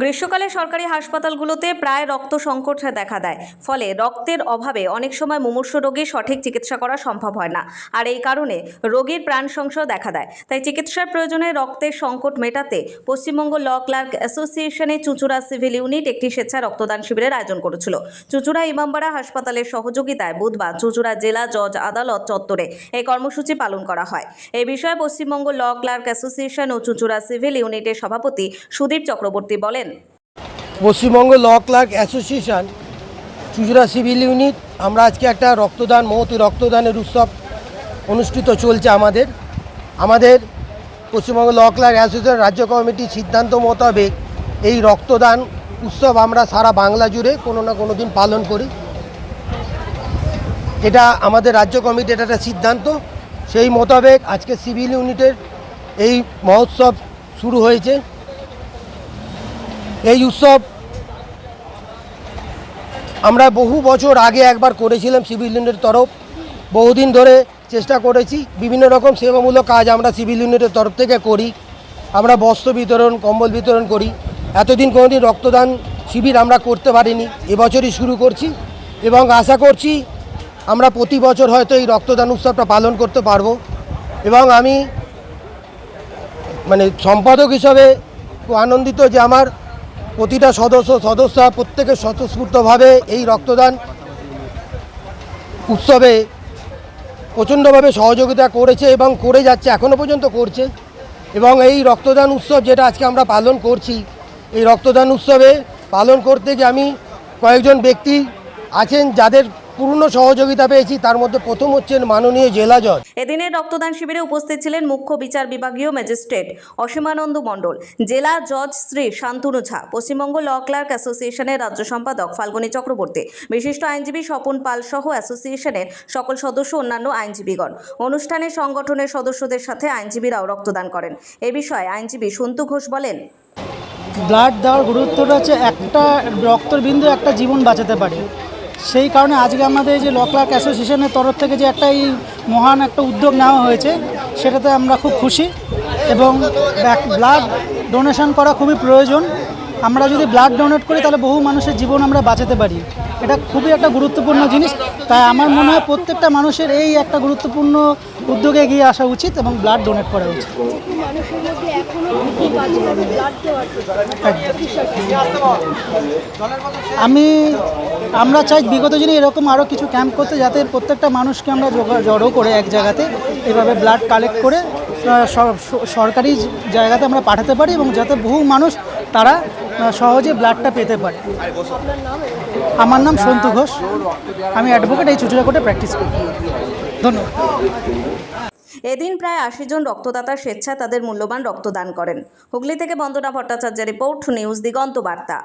গ্রীষ্মকালে সরকারি হাসপাতালগুলোতে প্রায় রক্ত সংকট দেখা দেয়। ফলে রক্তের অভাবে অনেক সময় মুমূর্ষ রোগী সঠিক চিকিৎসা করা সম্ভব হয় না। আর এই কারণে রোগীর প্রাণ সংশয় দেখা দেয়। তাই চিকিৎসার প্রয়োজনে রক্তের সংকট মেটাতে পশ্চিমবঙ্গ ল ক্লার্ক অ্যাসোসিয়েশনে চুঁচুড়া সিভিল ইউনিট একটি স্বেচ্ছা রক্তদান শিবিরের আয়োজন করেছিল। চুঁচুড়া ইমামবাড়া হাসপাতালের সহযোগিতায় বুধবার চুঁচুড়া জেলা জজ আদালত চত্বরে এই কর্মসূচি পালন করা হয়। এই বিষয়ে পশ্চিমবঙ্গ ল ক্লার্ক অ্যাসোসিয়েশন ও চুঁচুড়া সিভিল ইউনিটের সভাপতি সুদীপ চক্রবর্তী বলেন Paschimbanga law clerk association Chuchura civil unit, আমরা আজকে একটা রক্তদান, মহতি রক্তদানের উৎসব অনুষ্ঠিত চলছে আমাদের। আমাদের পশ্চিমবঙ্গ ল ক্লার্ক অ্যাসোসিয়েশন রাজ্য কমিটির সিদ্ধান্ত মোতাবেক এই রক্তদান উৎসব আমরা সারা বাংলা জুড়ে কোনো না কোনো দিন পালন করি। এটা আমাদের রাজ্য কমিটির একটা সিদ্ধান্ত। সেই মোতাবেক আজকে সিভিল ইউনিটের এই মহোৎসব শুরু হয়েছে। এই উৎসব আমরা বহু বছর আগে একবার করেছিলাম সিভিল ইউনিটের তরফ। বহুদিন ধরে চেষ্টা করেছি, বিভিন্ন রকম সেবামূলক কাজ আমরা সিভিল ইউনিটের তরফ থেকে করি। আমরা বস্ত্র বিতরণ, কম্বল বিতরণ করি। এতদিন কোনোদিন রক্তদান শিবির আমরা করতে পারিনি, এবছরই শুরু করছি এবং আশা করছি আমরা প্রতি বছর হয়তো এই রক্তদান উৎসবটা পালন করতে পারব এবং আমি মানে সম্পাদক হিসাবে আনন্দিত যে আমার প্রতিটা সদস্য সদস্য প্রত্যেকে স্বতঃস্ফূর্তভাবে এই রক্তদান উৎসবে প্রচণ্ডভাবে সহযোগিতা করেছে এবং করে যাচ্ছে এখনও পর্যন্ত করছে। এবং এই রক্তদান উৎসব যেটা আজকে আমরা পালন করছি, এই রক্তদান উৎসবে পালন করতে গিয়ে আমি কয়েকজন ব্যক্তি আছেন যাদের পূর্ণ সহযোগিতা পেয়েছি তার মধ্যে প্রথম হচ্ছেন মাননীয় জেলা জজ। এদিনের রক্তদান শিবিরে উপস্থিত ছিলেন মুখ্য বিচার বিভাগীয় ম্যাজিস্ট্রেট অসীমানন্দ মণ্ডল জেলা জজ শ্রী শান্তনু ঝা পশ্চিমবঙ্গ ল ক্লার্ক অ্যাসোসিয়েশনের রাজ্য সম্পাদক ফাল্গুনী চক্রবর্তী বিশিষ্ট আইনজীবী স্বপন পাল সহ অ্যাসোসিয়েশনের সকল সদস্য অন্যান্য আইনজীবীগণ। অনুষ্ঠানে সংগঠনের সদস্যদের সাথে আইনজীবীরাও রক্তদান করেন। এ বিষয়ে আইনজীবী সন্তু ঘোষ বলেন ব্লাড দেওয়ার গুরুত্বটা হচ্ছে একটা রক্তর বিন্দু একটা জীবন বাঁচাতে পারে। সেই কারণে আজকে আমাদের যে ল ক্লার্ক অ্যাসোসিয়েশনের তরফ থেকে যে একটা এই মহান একটা উদ্যোগ নেওয়া হয়েছে, সেটাতে আমরা খুব খুশি এবং ব্লাড ডোনেশন করা খুবই প্রয়োজন। আমরা যদি ব্লাড ডোনেট করি, তাহলে বহু মানুষের জীবন আমরা বাঁচাতে পারি। এটা খুবই একটা গুরুত্বপূর্ণ জিনিস। তাই আমার মনে হয় প্রত্যেকটা মানুষের এই একটা গুরুত্বপূর্ণ উদ্যোগে এগিয়ে আসা উচিত এবং ব্লাড ডোনেট করা উচিত। আমি, আমরা চাই বিগত দিনে এরকম আরও কিছু ক্যাম্প করতে যাতে প্রত্যেকটা মানুষকে আমরা জড়ো করে এক জায়গাতে, এভাবে ব্লাড কালেক্ট করে সরকারি জায়গাতে আমরা পাঠাতে পারি এবং যাতে বহু মানুষ তারা সহজে ব্লাডটা পেতে পারে আমার নাম সন্তু ঘোষ। আমি অ্যাডভোকেট এই চুচুড়া কোর্টে প্র্যাকটিস করি ধন্যবাদ। এদিন প্রায় আশি জন রক্তদাতা স্বেচ্ছায় তাদের মূল্যবান রক্তদান করেন। হুগলি থেকে বন্দনা ভট্টাচার্যের রিপোর্ট, নিউজ দিগন্ত বার্তা।